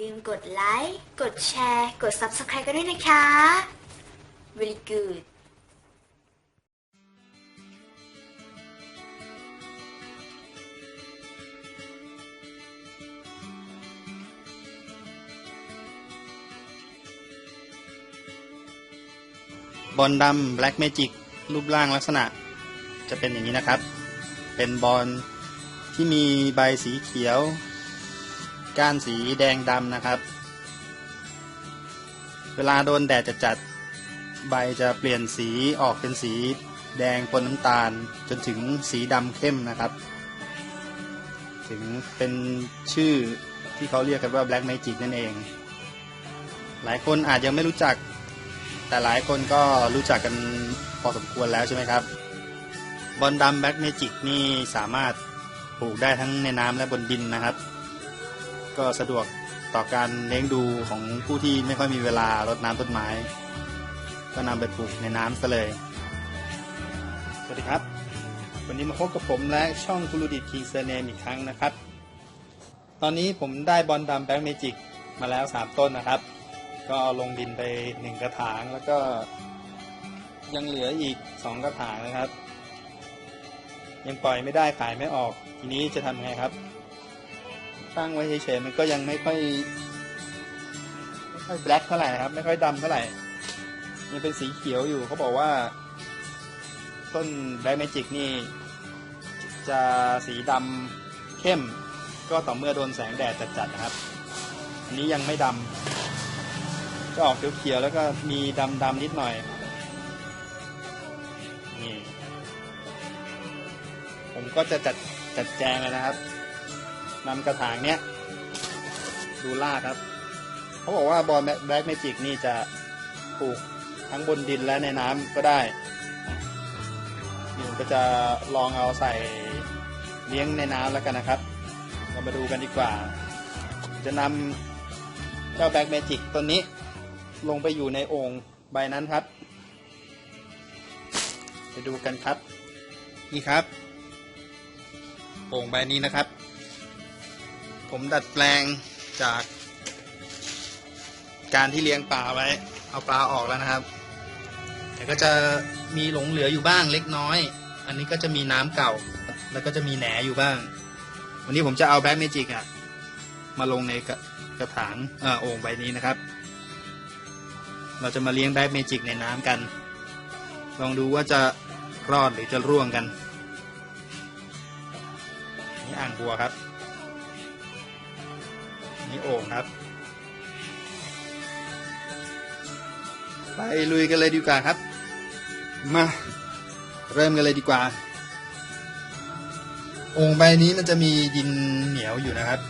ลืมกดไลค์ กดแชร์ กด Subscribe กันด้วยนะคะ very good บอลดำ Black Magic รูปร่างลักษณะ จะเป็นอย่างนี้นะครับ เป็นบอลที่มีใบสีเขียว ก้านสีแดงดำนะครับ เวลาโดนแดดจะจัดๆใบจะเปลี่ยนสีออกเป็นสีแดงปนน้ำตาลจนถึงสีดำเข้มนะครับ ถึงเป็นชื่อที่เขาเรียกกันว่า Black Magic นั่นเอง หลายคนอาจยังไม่รู้จัก แต่หลายคนก็รู้จักกันพอสมควรแล้วใช่ไหมครับ บอลดำแบ็กเมจิกนี่สามารถปลูกได้ทั้งในน้ำและบนดินนะครับ ก็สะดวกต่อการเลี้ยงดูของผู้ที่ไม่ค่อยมีเวลารดน้ำต้นไม้ ก็นำไปปลูกในน้ำซะเลย สวัสดีครับ วันนี้มาพบกับผมและช่องคุรูดิตคิงเซเนมอีกครั้งนะครับ ตอนนี้ผมได้บอลดำแบ็กเมจิกมาแล้ว 3 ต้นนะครับ ก็ลงดินไปหนึ่งกระถางแล้วก็ยังเหลืออีกสองกระถางนะครับ ยังปล่อยไม่ได้ขายไม่ออก ทีนี้จะทำไงครับ ตั้งไว้เฉยๆมันก็ยังไม่ค่อยไม่ค่อยแบล็คเท่าไหร่นะครับ ไม่ค่อยดำเท่าไหร่ยังเป็นสีเขียวอยู่เขาบอกว่า ต้นแบล็กเมจิกนี่ จะสีดำเข้ม ก็ต่อเมื่อโดนแสงแดดจัดๆนะครับ อันนี้ยังไม่ดำก็ออกเขียวๆแล้วก็มีดำๆนิดหน่อยนี่ผมก็จะจัดจัดแจงเลยนะครับ นำกระถางเนี้ยดูล่าครับ เขาบอกว่าบอลแบล็กเมจิกนี่จะปลูกทั้งบนดินและในน้ำก็ได้นี่ผมก็จะลองเอาใส่เลี้ยงในน้ำแล้วกันนะครับ เรามาดูกันดีกว่า จะนำเจ้าแบล็กเมจิกต้นนี้ลงไปอยู่ในโอ่งใบนั้นครับ ไปดูกันครับ นี่ครับโอ่งใบนี้นะครับ ผมดัดแปลงจาก การที่เลี้ยงปลาไว้ เอาปลาออกแล้วนะครับ แต่ก็จะมีหลงเหลืออยู่บ้างเล็กน้อย อันนี้ก็จะมีน้ำเก่า แล้วก็จะมีแหนอยู่บ้าง วันนี้ผมจะเอาแบ็กเมจิกอะมาลงในกระกระถางอ่อโอ่งใบนี้นะครับ เราจะมาเลี้ยงแบ็กเมจิกในน้ำกัน ลองดูว่าจะรอดหรือจะร่วงกัน นี่อ่างบัวครับ นี่โอครับ ไปลุยกันเลยดีกว่าครับ มาเริ่มกันเลยดีกว่าโอ่งใบนี้มันจะมีดินเหนียวอยู่นะครับ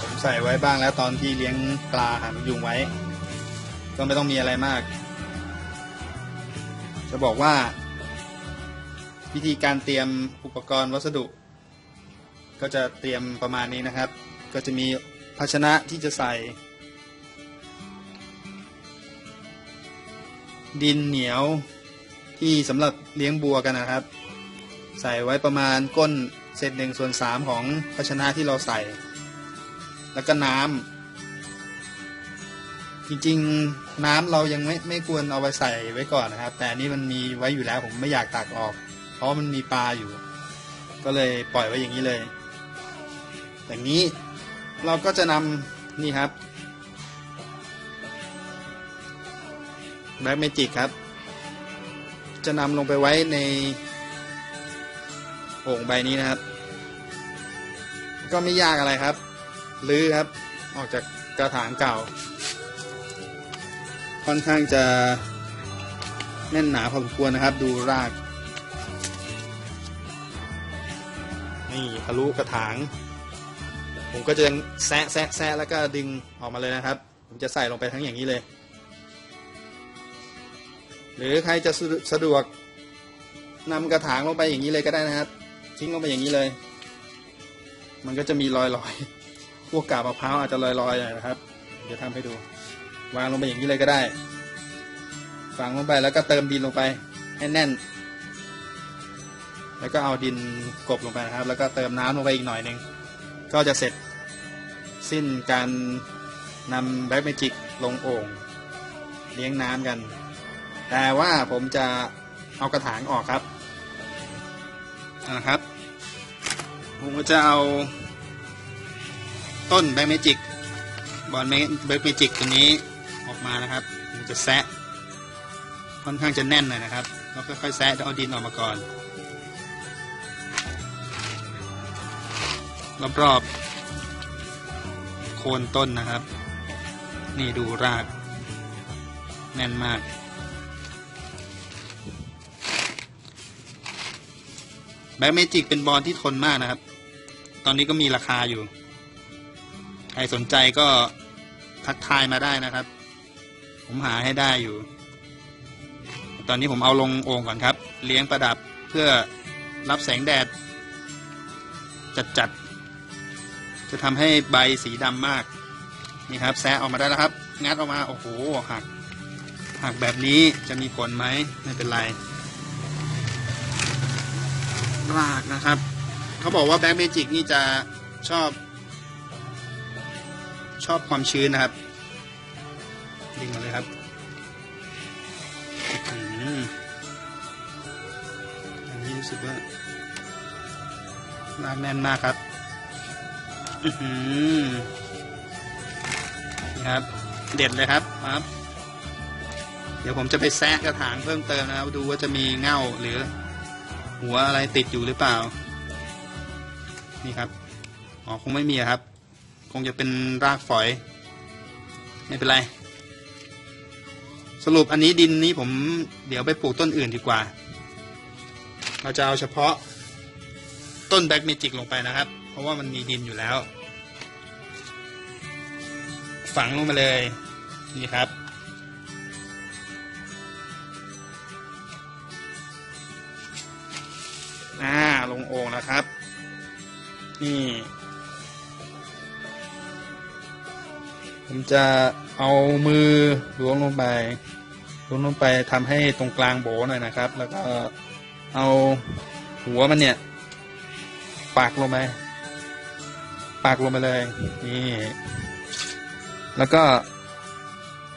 ผมใส่ไว้บ้างแล้วตอนที่เลี้ยงปลาหางยุงไว้ ก็ไม่ต้องมีอะไรมาก จะบอกว่า วิธีการเตรียมอุปกรณ์วัสดุ ก็จะเตรียมประมาณนี้นะครับ ก็จะมี ภาชนะที่จะใส่ ดินเหนียวที่สำหรับเลี้ยงบัวกันนะครับ ใส่ไว้ประมาณก้นเศษหนึ่งส่วนสามของภาชนะที่เราใส่ แล้วก็น้ำจริงๆน้ำเรายังไม่ไม่ควรเอาไปใส่ไว้ก่อนนะครับ แต่นี้มันมีไว้อยู่แล้วผมไม่อยากตักออก เพราะมันมีปลาอยู่ ก็เลยปล่อยไว้อย่างนี้เลย อย่างนี้ เราก็จะนำนี่ครับแบล็กเมจิกครับ จะนำลงไปไว้ในโอ่งใบนี้นะครับ ก็ไม่ยากอะไรครับลื้อครับ ออกจากกระถางเก่า ค่อนข้างจะแน่นหนาพอสมควรนะครับ ดูราก นี่ทะลุกระถาง ผมก็จะแซะแซะแซะแล้วก็ดึงออกมาเลยนะครับ ผมจะใส่ลงไปทั้งอย่างนี้เลย หรือใครจะสะดวกนำกระถางลงไปอย่างนี้เลยก็ได้นะครับ ทิ้งลงไปอย่างนี้เลย มันก็จะมีรอยรอยๆพวกกาบมะพร้าวอาจจะลอยลอยๆหน่อยนะครับ เดี๋ยวทำให้ดู วางลงไปอย่างนี้เลยก็ได้ฝังลงไปแล้วก็เติมดินลงไปให้แน่น แล้วก็เอาดินกบลงไปนะครับ แล้วก็เติมน้ำลงไปอีกหน่อยหนึ่ง ก็จะเสร็จสิ้นการนำแบ็กเมจิกลงโอ่งเลี้ยงน้ำกัน แต่ว่าผมจะเอากระถางออกครับนะครับ ผมก็จะเอาต้นแบ็กเมจิกบอลแบ็กเมจิกตัวนี้ออกมานะครับผมจะแซะค่อนข้างจะแน่นหน่อยนะครับแล้วค่อยๆแซะแล้วเอาดินออกมาก่อน รอบๆ โคนต้นนะครับ นี่ดูราก แน่นมาก แบ็กเมจิกเป็นบอลที่ทนมากนะครับ ตอนนี้ก็มีราคาอยู่ ใครสนใจก็ทักทายมาได้นะครับ ผมหาให้ได้อยู่ ตอนนี้ผมเอาลงโอ่งก่อนครับ เลี้ยงประดับเพื่อรับแสงแดดจัด จะทำให้ใบสีดำมากนี่ครับแซะออกมาได้แล้วครับ งัดออกมาโอ้โหหักหักแบบนี้จะมีผลไหมไม่เป็นไรรากนะครับ เขาบอกว่าแบ็กเมจิกนี่จะชอบ ชอบความชื้นนะครับดึงมาเลยครับอืมอันนี้รู้สึกว่ารากแน่นมากครับ อือหือนี่ครับ เด็ดเลยครับครับ เดี๋ยวผมจะไปแซะกระถางเพิ่มเติมนะครับ ดูว่าจะมีเง่าหรือ หัวอะไรติดอยู่หรือเปล่า นี่ครับอ๋อคงไม่มีครับ คงจะเป็นรากฝอย ไม่เป็นไร สรุปอันนี้ดินนี้ผมเดี๋ยวไปปลูกต้นอื่นดีกว่า เราจะเอาเฉพาะต้นแบ็กเมจิกลงไปนะครับ เพราะว่ามันมีดินอยู่แล้ว ฝังลงมาเลยนี่ครับ อ่าลงโอ่งแล้วครับ นี่ผมจะเอามือล้วงลงไปล้วงลงไปทำให้ตรงกลางโบหน่อยนะครับ แล้วก็เอาหัวมันเนี่ย ปากลงไป ปากลงไปเลย นี่ แล้วก็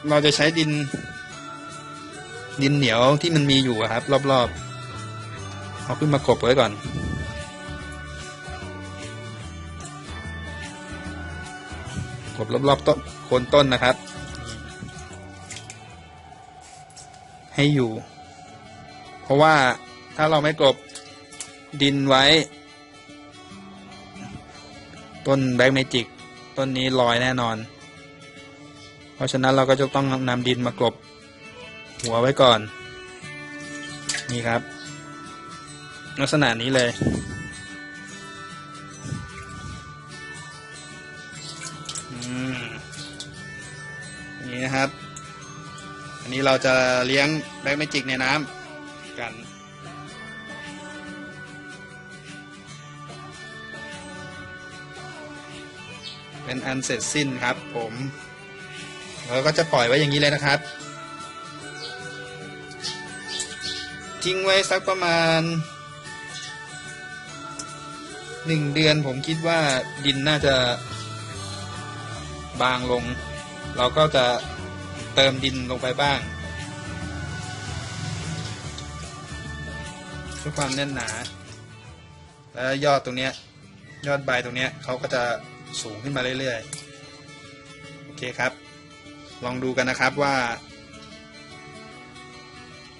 เราจะใช้ดิน ดินเหนียวที่มันมีอยู่ครับ รอบๆเอาขึ้นมากบไว้ก่อน กบรอบๆต้นโคนต้นนะครับ ให้อยู่ เพราะว่าถ้าเราไม่กบดินไว้ ต้นแบล็กเมจิกต้นนี้ลอยแน่นอน เพราะฉะนั้นเราก็จะต้องนำดินมากลบ หัวไว้ก่อน นี่ครับ ลักษณะนี้เลย นี่นะครับ อันนี้เราจะเลี้ยงแบล็กเมจิกในน้ำกัน เป็นอันเสร็จสิ้นครับ ผมเราก็จะปล่อยไว้อย่างนี้เลยนะครับ ทิ้งไว้สักประมาณหนึ่งเดือนผมคิดว่าดินน่าจะบางลง เราก็จะเติมดินลงไปบ้างเพื่อความแน่นหนา แล้วยอดตรงเนี้ยยอดใบตรงเนี้ยเขาก็จะ สูงขึ้นมาเรื่อยๆ โอเคครับ ลองดูกันนะครับว่า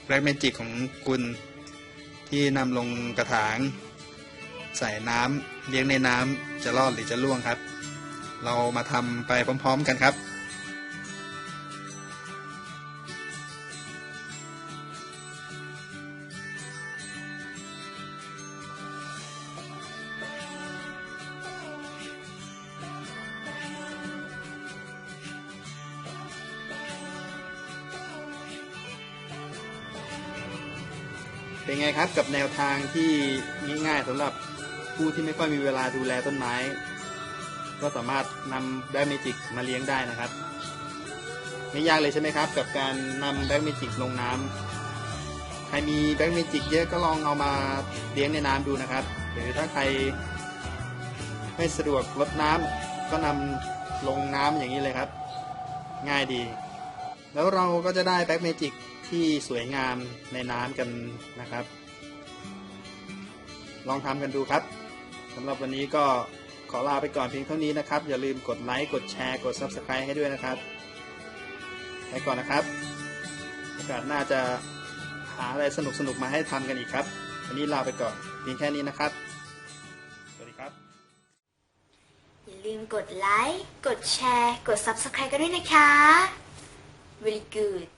แบล็กเมจิกของคุณที่นำลงกระถาง ใส่น้ำเลี้ยงในน้ำจะรอดหรือจะล่วงครับ เรามาทำไปพร้อม ๆ กันครับ เป็นไงครับกับแนวทางที่ง่ายๆสำหรับผู้ที่ไม่ค่อยมีเวลาดูแลต้นไม้ ก็สามารถนำแบล็กเมจิกมาเลี้ยงได้นะครับ ไม่ยากเลยใช่ไหมครับ กับการนำแบล็กเมจิกลงน้ำใครมีแบล็กเมจิกเยอะก็ลองเอามาเลี้ยงในน้ำดูนะครับ หรือถ้าใครไม่สะดวกรดน้ำก็นำลงน้ำอย่างนี้เลยครับ ง่ายดี แล้วเราก็จะได้แบล็กเมจิก ที่สวยงามในน้ำกันนะครับ ลองทำกันดูครับสำหรับวันนี้ก็ขอลาไปก่อนเพียงเท่านี้นะครับ อย่าลืมกดไลค์กดแชร์กด Subscribe ให้ด้วยนะครับไปก่อนนะครับโอกาสหน้าจะหาอะไรสนุกๆมาให้ทำกันอีกครับ วันนี้ลาไปก่อนเพียงแค่นี้นะครับ สวัสดีครับ อย่าลืมกดไลค์ กดแชร์ กด Subscribe กันด้วยนะคะ very good